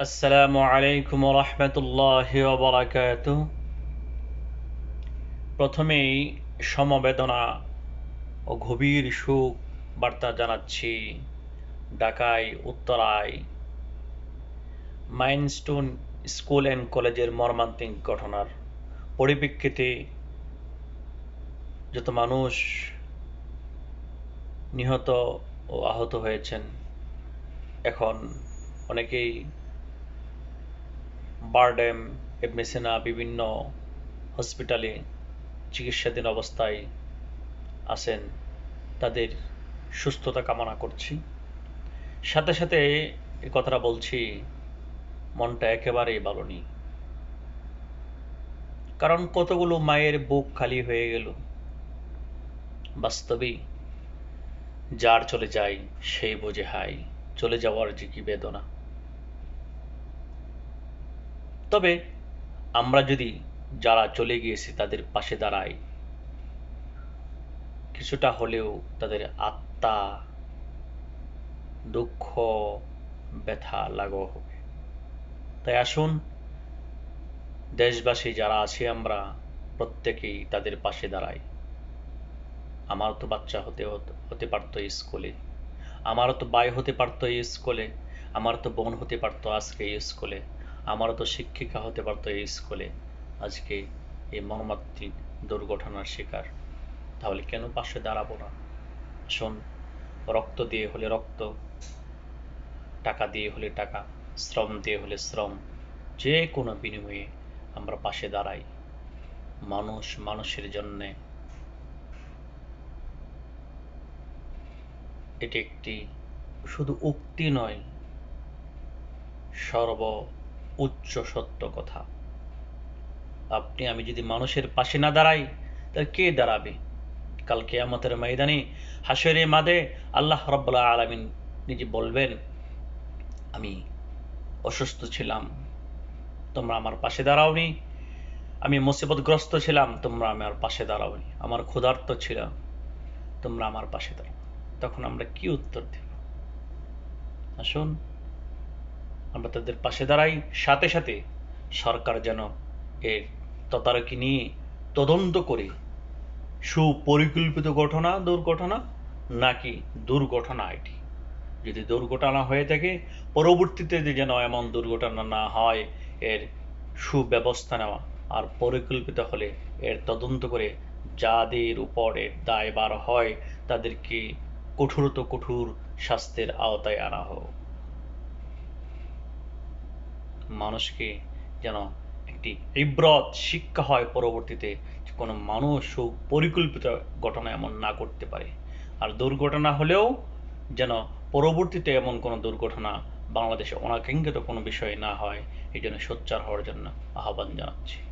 আসসালামু আলাইকুম রহমতুল্লাহ বারাকাত প্রথমেই সমবেদনা ও গভীর সুখ বার্তা জানাচ্ছি ঢাকায়, উত্তরায়, মাইনস্টোন স্কুল অ্যান্ড কলেজের মর্মান্তিক ঘটনার পরিপ্রেক্ষিতে যত মানুষ নিহত ও আহত হয়েছেন, এখন অনেকেই বারডেম এবনে সিনা বিভিন্ন হসপিটালে চিকিৎসাধীন অবস্থায় আছেন। তাদের সুস্থতা কামনা করছি। সাথে সাথে এই কথাটা বলছি, মনটা একেবারেই ভালো নেই। কারণ কতগুলো মায়ের বুক খালি হয়ে গেল। বাস্তবে যার চলে যায় সেই বোঝে হাই চলে যাওয়ার যে কি বেদনা। তবে আমরা যদি যারা চলে গিয়েছি তাদের পাশে দাঁড়াই, কিছুটা হলেও তাদের আত্মা, দুঃখ, ব্যথা লাঘব হবে। তাই আসুন, দেশবাসী যারা আছি আমরা প্রত্যেকেই তাদের পাশে দাঁড়াই। আমার তো বাচ্চা হতে হতে পারতো স্কুলে। আমারও তো বাই হতে পারতো স্কুলে। আমার তো বোন হতে পারতো আজকে স্কুলে। আমারও তো শিক্ষিকা হতে পারতো এই স্কুলে। আজকে এই মর্মাত্মিক দুর্ঘটনার শিকার। তাহলে কেন পাশে দাঁড়াবো না? শোন, রক্ত দিয়ে হলে রক্ত, টাকা দিয়ে হলে টাকা, শ্রম দিয়ে হলে শ্রম, যে কোনো বিনিময়ে আমরা পাশে দাঁড়াই। মানুষ মানুষের জন্যে। এটি একটি শুধু উক্তি নয়, সর্ব উচ্চ সত্য কথা। আপনি, আমি যদি মানুষের পাশে না দাঁড়াই, তাহলে কে দাঁড়াবে? কালকে আমাদের ময়দানে হাসরে মাদে আল্লাহ রব্বুল্লাহ আলমিন নিজে বলবেন, আমি অসুস্থ ছিলাম, তোমরা আমার পাশে দাঁড়াওনি। আমি মুসিবতগ্রস্ত ছিলাম, তোমরা আমার পাশে দাঁড়াওনি। আমার ক্ষুধার্ত ছিলাম তোমরা আমার পাশে দাঁড়াও। তখন আমরা কি উত্তর দেব? আসুন আমরা তাদের পাশে দাঁড়াই। সাথে সাথে সরকার যেন এর তদারকি নিয়ে তদন্ত করে সুপরিকল্পিত ঘটনা, দুর্ঘটনা নাকি দুর্ঘটনা এটি। যদি দুর্ঘটনা হয়ে থাকে, পরবর্তীতে যেন এমন দুর্ঘটনা না হয়, এর সুব্যবস্থা নেওয়া আর পরিকল্পিত হলে এর তদন্ত করে যাদের উপর এর দায়বার হয়, তাদেরকে কঠোরত কঠোর শাস্তির আওতায় আনা হোক। মানুষকে যেন একটি ইব্রত শিক্ষা হয় পরবর্তীতে কোনো মানুষ পরিকল্পিত ঘটনা এমন না করতে পারে। আর দুর্ঘটনা হলেও যেন পরবর্তীতে এমন কোনো দুর্ঘটনা বাংলাদেশে অনাকাঙ্ক্ষিত কোনো বিষয় না হয়, এই জন্য সোচ্চার হওয়ার জন্য আহ্বান জানাচ্ছি।